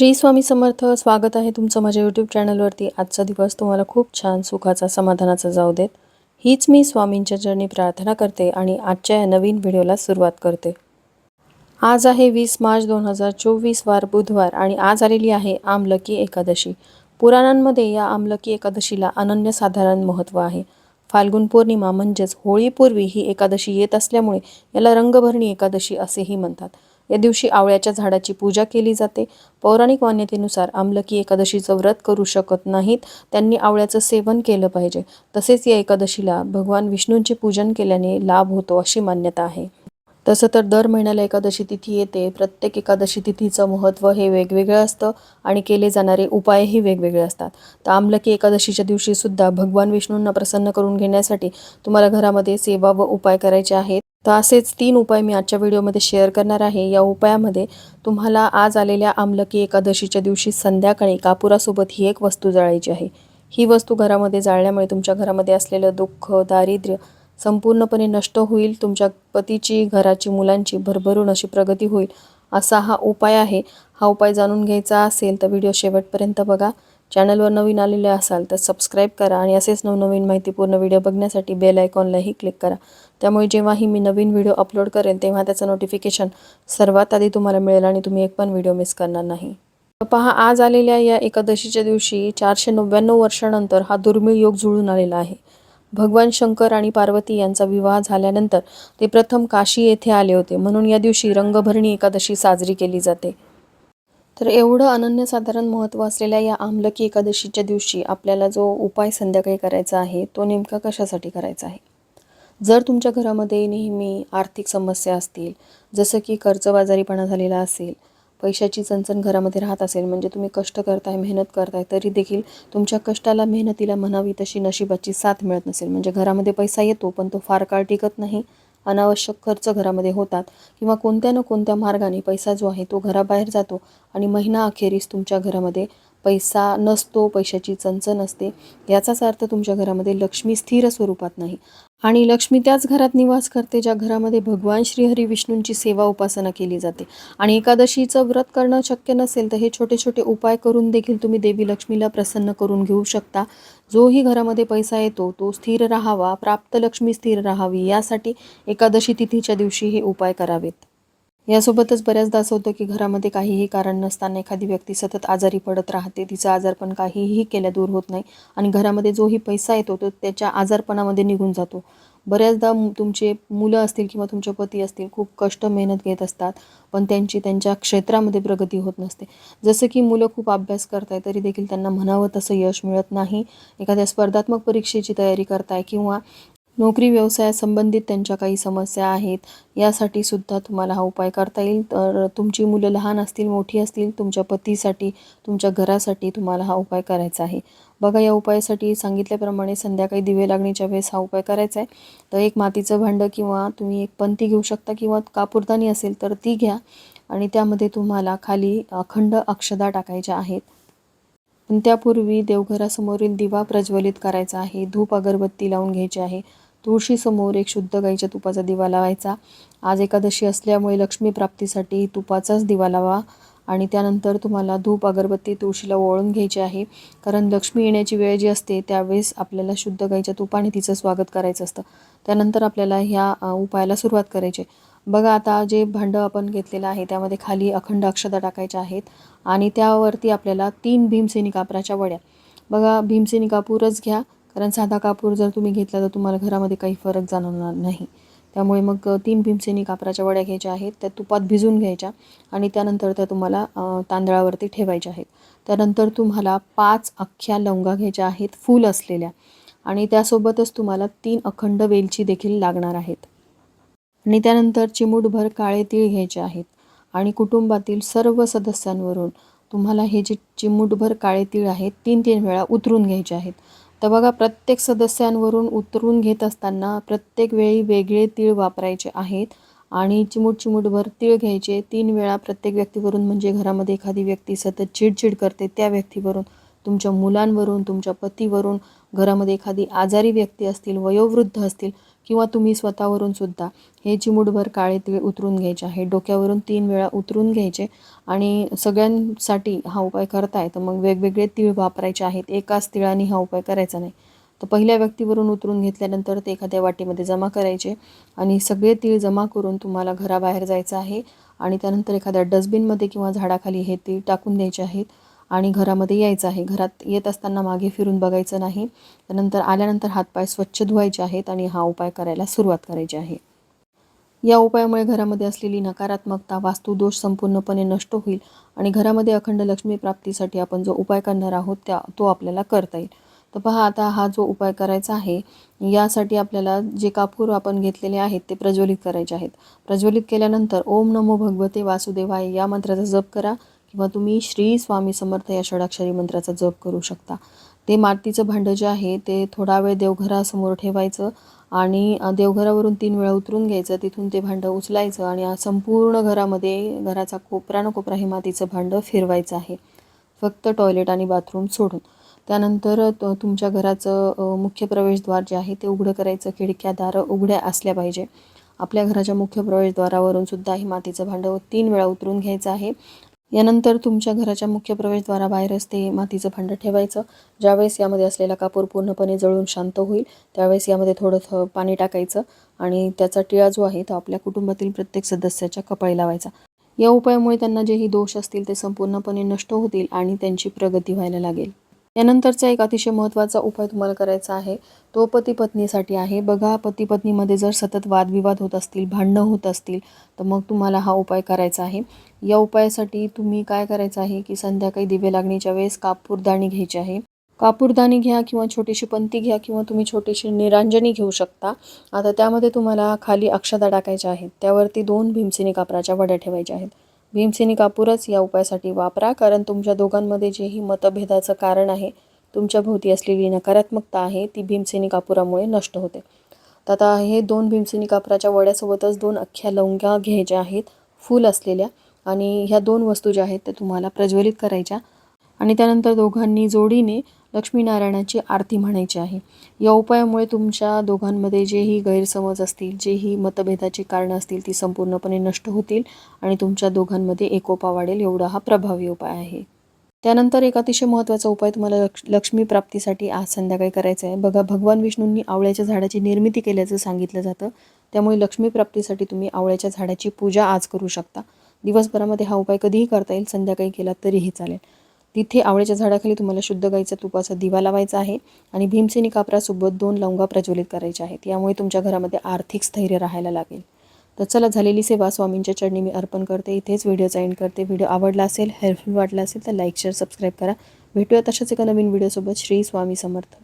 श्री स्वामी समर्थ स्वागत आहे तुमचं माझ्या यूट्यूब चॅनलवरती आजचा दिवस तुम्हाला खूप छान सुखाचा समाधानाचा जाऊ देत. हीच मी स्वामींच्या चरणी प्रार्थना करते आणि आजच्या या नवीन व्हिडिओला सुरुवात करते. आज आहे वीस मार्च दोन हजार चोवीस वार बुधवार आणि आज आलेली आहे आमलकी एकादशी. पुराणांमध्ये या आमलकी एकादशीला अनन्यसाधारण महत्त्व आहे. फाल्गुन पौर्णिमा म्हणजेच होळीपूर्वी ही एकादशी येत असल्यामुळे याला रंगभरणी एकादशी असेही म्हणतात. या दिवशी आवळ्याच्या झाडाची पूजा केली जाते. पौराणिक मान्यतेनुसार आमलकी एकादशीचं व्रत करू शकत नाहीत. त्यांनी आवळ्याचं सेवन केलं पाहिजे. तसेच या एकादशीला भगवान विष्णूंचे पूजन केल्याने लाभ होतो अशी मान्यता आहे. तसं तर दर महिन्याला एकादशी तिथी येते. प्रत्येक एकादशी तिथीचं महत्त्व हे वेगवेगळं असतं आणि केले जाणारे उपायही वेगवेगळे असतात. तर आमलकी एकादशीच्या दिवशीसुद्धा भगवान विष्णूंना प्रसन्न करून घेण्यासाठी तुम्हाला घरामध्ये सेवा व उपाय करायचे आहेत. तर असेच तीन उपाय मी आजच्या व्हिडिओमध्ये शेअर करणार आहे. या उपायामध्ये तुम्हाला आज आलेल्या आमलकी एकादशीच्या दिवशी संध्याकाळी कापुरासोबत ही एक वस्तू जाळायची आहे. ही वस्तू घरामध्ये जाळल्यामुळे तुमच्या घरामध्ये असलेलं दुःख दारिद्र्य संपूर्णपणे नष्ट होईल. तुमच्या पतीची घराची मुलांची भरभरून अशी प्रगती होईल असा हा उपाय आहे. हा उपाय जाणून घ्यायचा असेल तर व्हिडिओ शेवटपर्यंत बघा. चॅनलवर नवीन आलेले असाल तर सबस्क्राईब करा आणि असेच नवनवीन माहितीपूर्ण व्हिडिओ बघण्यासाठी बेल आयकॉनलाही क्लिक करा. त्यामुळे जेव्हाही मी नवीन व्हिडिओ अपलोड करेन तेव्हा त्याचं नोटिफिकेशन सर्वात आधी तुम्हाला मिळेल आणि तुम्ही एक पण व्हिडिओ मिस करणार नाही. पहा आज आलेल्या या एकादशीच्या दिवशी चारशे नव्याण्णव वर्षानंतर हा दुर्मिळ योग जुळून आलेला आहे. भगवान शंकर आणि पार्वती यांचा विवाह झाल्यानंतर ते प्रथम काशी येथे आले होते. म्हणून या दिवशी रंगभरणी एकादशी साजरी केली जाते. तर एवढं अनन्यसाधारण महत्त्व असलेल्या या आमलकी एकादशीच्या दिवशी आपल्याला जो उपाय संध्याकाळी करायचा आहे तो नेमका कशासाठी करायचा आहे? जर तुमच्या घरामध्ये नेहमी आर्थिक समस्या असतील जसं की कर्जबाजारीपणा झालेला असेल पैशाची चणचण घरामध्ये राहत असेल म्हणजे तुम्ही कष्ट करताय मेहनत करताय तरी देखील तुमच्या कष्टाला मेहनतीला म्हणावी तशी नशिबाची साथ मिळत नसेल. म्हणजे घरामध्ये पैसा येतो पण तो फार काळ टिकत नाही. अनावश्यक खर्च घरामध्ये होतात किंवा कोणत्या ना कोणत्या मार्गाने पैसा जो आहे तो घराबाहेर जातो आणि महिना अखेरीस तुमच्या घरामध्ये पैसा नसतो पैशाची चणचण असते याचाच अर्थ तुमच्या घरामध्ये लक्ष्मी स्थिर स्वरूपात नाही. आणि लक्ष्मी त्याच घरात निवास करते ज्या घरामध्ये भगवान श्रीहरी विष्णूंची सेवा उपासना केली जाते. आणि एकादशीचं व्रत करणं शक्य नसेल तर हे छोटे छोटे उपाय करून देखील तुम्ही देवी लक्ष्मीला प्रसन्न करून घेऊ शकता. जोही घरामध्ये पैसा येतो तो स्थिर राहावा प्राप्त लक्ष्मी स्थिर राहावी यासाठी एकादशी तिथीच्या दिवशी हे उपाय करावेत. यासोबतच बऱ्याचदा असं होतं की घरामध्ये काहीही कारण नसताना एखादी व्यक्ती सतत आजारी पडत राहते. तिचा आजारपण काहीही केल्या दूर होत नाही आणि घरामध्ये जोही पैसा येतो तो त्याच्या आजारपणामध्ये निघून जातो. बऱ्याचदा तुमचे मुलं असतील किंवा तुमचे पती असतील खूप कष्ट मेहनत घेत असतात पण त्यांची त्यांच्या क्षेत्रामध्ये प्रगती होत नसते. जसं की मुलं खूप अभ्यास करताय तरी देखील त्यांना म्हणावं तसं यश मिळत नाही. एखाद्या स्पर्धात्मक परीक्षेची तयारी करताय किंवा नोकरी व्यवसायासंबंधित त्यांच्या काही समस्या आहेत यासाठी सुद्धा तुम्हाला हा उपाय करता येईल. तर तुमची मुलं लहान असतील मोठी असतील तुमच्या पतीसाठी तुमच्या घरासाठी तुम्हाला हा उपाय करायचा आहे. बघा या उपायासाठी सांगितल्याप्रमाणे संध्याकाळी दिवे लागण्याच्या वेळेस हा उपाय करायचा आहे. तर एक मातीचं भांडं किंवा तुम्ही एक पंती घेऊ शकता किंवा कापूरदानी असेल तर ती घ्या आणि त्यामध्ये तुम्हाला खाली अखंड अक्षदा टाकायच्या आहेत. पण त्यापूर्वी देवघरासमोरील दिवा प्रज्वलित करायचा आहे धूप अगरबत्ती लावून घ्यायची आहे. तुळशीसमोर एक शुद्ध गाईच्या तुपाचा दिवा लावायचा. आज एकादशी असल्यामुळे लक्ष्मी प्राप्तीसाठी तुपाचाच दिवा लावा आणि त्यानंतर तुम्हाला धूप अगरबत्ती तुळशीला ओळून घ्यायची आहे. कारण लक्ष्मी येण्याची वेळ जी असते त्यावेळेस आपल्याला शुद्ध गाईच्या तुपाने तिचं स्वागत करायचं असतं. त्यानंतर आपल्याला ह्या उपायाला सुरुवात करायची बघा आता जे भांडं आपण घेतलेलं आहे त्यामध्ये खाली अखंड अक्षता टाकायच्या आहेत आणि त्यावरती आपल्याला तीन भीमसेनी कापराच्या वड्या. बघा भीमसेनी कापूरच घ्या. कारण साधा कापूर जर तुम्ही घेतला तर तुम्हाला घरामध्ये काही फरक जाणवणार नाही. त्यामुळे मग तीन भीमसेनी कापराच्या वड्या घ्यायच्या आहेत त्या तुपात भिजून घ्यायच्या आणि त्यानंतर त्या तुम्हाला तांदळावरती ठेवायच्या आहेत. त्यानंतर तुम्हाला पाच अख्ख्या लवंगा घ्यायच्या आहेत फूल असलेल्या. आणि त्यासोबतच तुम्हाला तीन अखंड वेलची देखील लागणार आहेत. आणि त्यानंतर चिमूटभर काळे तीळ घ्यायचे आहेत. आणि कुटुंबातील सर्व सदस्यांवरून तुम्हाला हे जे चिमूटभर काळे तीळ आहेत तीन तीन वेळा उतरून घ्यायचे आहेत. तर बघा प्रत्येक सदस्यांवरून उतरून घेत असताना प्रत्येक वेळी वेगळे तीळ वापरायचे आहेत आणि चिमूट चिमूटभर तीळ घ्यायचे. तीन वेळा प्रत्येक व्यक्तीवरून म्हणजे घरामध्ये एखादी व्यक्ती सतत चिडचिड करते त्या व्यक्तीवरून. तुमच्या मुलांवरून तुमच्या पतीवरून घरामध्ये एखादी आजारी व्यक्ती असतील वयोवृद्ध असतील किंवा तुम्ही स्वतःवरून सुद्धा हे चिमूटभर काळे तिळ उतरून घ्यायचे आहे. डोक्यावरून तीन वेळा उतरून घ्यायचे आणि सगळ्यांसाठी हा उपाय करताय तर मग वेगवेगळे तीळ वापरायचे आहेत. एकाच तिळाने हा उपाय करायचा नाही. तर पहिल्या व्यक्तीवरून उतरून घेतल्यानंतर ते एखाद्या वाटीमध्ये जमा करायचे आणि सगळे तीळ जमा करून तुम्हाला घराबाहेर जायचं आहे आणि त्यानंतर एखाद्या डस्टबिनमध्ये किंवा झाडाखाली हे तीळ टाकून द्यायचे आहेत. आणि घरामध्ये यायचं आहे. घरात येत असताना मागे फिरून बघायचं नाही. त्यानंतर आल्यानंतर हातपाय स्वच्छ धुवायचे आहेत आणि हा उपाय करायला सुरुवात करायची आहे. या उपायामुळे घरामध्ये असलेली नकारात्मकता वास्तुदोष संपूर्णपणे नष्ट होईल आणि घरामध्ये अखंड लक्ष्मी प्राप्तीसाठी आपण जो उपाय करणार आहोत त्या तो आपल्याला करता येईल. तर पहा आता हा जो उपाय करायचा आहे यासाठी आपल्याला जे कापूर आपण घेतलेले आहेत ते प्रज्वलित करायचे आहेत. प्रज्वलित केल्यानंतर ओम नमो भगवते वासुदेवाय या मंत्राचा जप करा. किंवा तुम्ही श्री स्वामी समर्थ या षडाक्षरी मंत्राचा जप करू शकता. ते मातीचं भांडं जे आहे ते थोडा वेळ देवघरासमोर ठेवायचं आणि देवघरावरून तीन वेळा उतरून घ्यायचं. तिथून ते भांडं उचलायचं आणि संपूर्ण घरामध्ये घराचा कोपरा कोपरा हे मातीचं भांडं फिरवायचं आहे. फक्त टॉयलेट आणि बाथरूम सोडून. त्यानंतर त- तुमच्या घराचं मुख्य प्रवेशद्वार जे आहे ते उघडं करायचं. खिडक्या दारं उघड्या असल्या पाहिजे. आपल्या घराच्या मुख्य प्रवेशद्वारावरून सुद्धा हे मातीचं भांडं तीन वेळा उतरून घ्यायचं आहे. यानंतर तुमच्या घराच्या मुख्य प्रवेशद्वाराबाहेर असते मातीचं भांडं ठेवायचं. ज्यावेळेस यामध्ये असलेला कापूर पूर्णपणे जळून शांत होईल त्यावेळेस यामध्ये थोडं पाणी टाकायचं आणि त्याचा टिळा जो आहे तो आपल्या कुटुंबातील प्रत्येक सदस्याच्या कपाळी लावायचा. या उपायामुळे त्यांना जेही दोष असतील ते संपूर्णपणे नष्ट होतील आणि त्यांची प्रगती व्हायला लागेल. यानंतरचा एक अतिशय महत्त्वाचा उपाय तुम्हाला करायचा आहे. तो पती पत्नीसाठी आहे. बघा पती पत्नीमध्ये जर सतत वादविवाद होत असतील भांडणं होत असतील तर मग तुम्हाला हा उपाय करायचा आहे. या उपायासाठी तुम्ही काय करायचं आहे की संध्याकाळी दिवे लागणीच्या वेळेस कापूरदाणी घ्यायची आहे. कापूरदाणी घ्या किंवा छोटीशी पंती घ्या किंवा तुम्ही छोटीशी निरांजनी घेऊ शकता. आता त्यामध्ये तुम्हाला खाली अक्षता टाकायच्या आहेत. त्यावरती दोन भीमसेनी कापराच्या वड्या ठेवायच्या आहेत. भीमसेनी कापूरच या उपायासाठी वापरा कारण तुमच्या दोघांमध्ये जेही मतभेदाचं कारण आहे तुमच्या भोवती असलेली नकारात्मकता आहे ती भीमसेनी कापुरामुळे नष्ट होते. तर आता हे दोन भीमसेनी कापराच्या वड्यासोबतच दोन अख्ख्या लवंग्या घ्यायच्या आहेत फूल असलेल्या आणि ह्या दोन वस्तू ज्या आहेत त्या तुम्हाला प्रज्वलित करायच्या. आणि त्यानंतर दोघांनी जोडीने लक्ष्मीनारायणाची आरती म्हणायची आहे. या उपायामुळे तुमच्या दोघांमध्ये जेही गैरसमज असतील जेही मतभेदाची कारणं असतील ती संपूर्णपणे नष्ट होतील आणि तुमच्या दोघांमध्ये एकोपा वाढेल एवढा हा प्रभावी उपाय आहे. त्यानंतर एक अतिशय महत्त्वाचा उपाय तुम्हाला लक्ष लक्ष्मी प्राप्तीसाठी आज संध्याकाळी करायचा आहे. बघा भगवान विष्णूंनी आवळ्याच्या झाडाची निर्मिती केल्याचं सांगितलं जातं. त्यामुळे लक्ष्मी प्राप्तीसाठी तुम्ही आवळ्याच्या झाडाची पूजा आज करू शकता. दिवसभरामध्ये हा उपाय कधीही करता येईल संध्याकाळी केला तरीही चालेल. तिथे आवळ्याच्या झाडाखाली तुम्हाला शुद्ध गाईचा तुपाचा दिवा लावायचा आहे आणि भीमसेनी कापरासोबत दोन लवंगा प्रज्वलित करायच्या आहेत. यामुळे तुमच्या घरामध्ये आर्थिक स्थैर्य राहायला लागेल. तर चला झालेली सेवा स्वामींच्या चरणी मी अर्पण करते. इथेच व्हिडिओचा एंड करते. व्हिडिओ आवडला असेल हेल्पफुल वाटला असेल तर लाईक शेअर सबस्क्राईब करा. भेटूया तशाच एका नवीन व्हिडिओसोबत. श्री स्वामी समर्थ.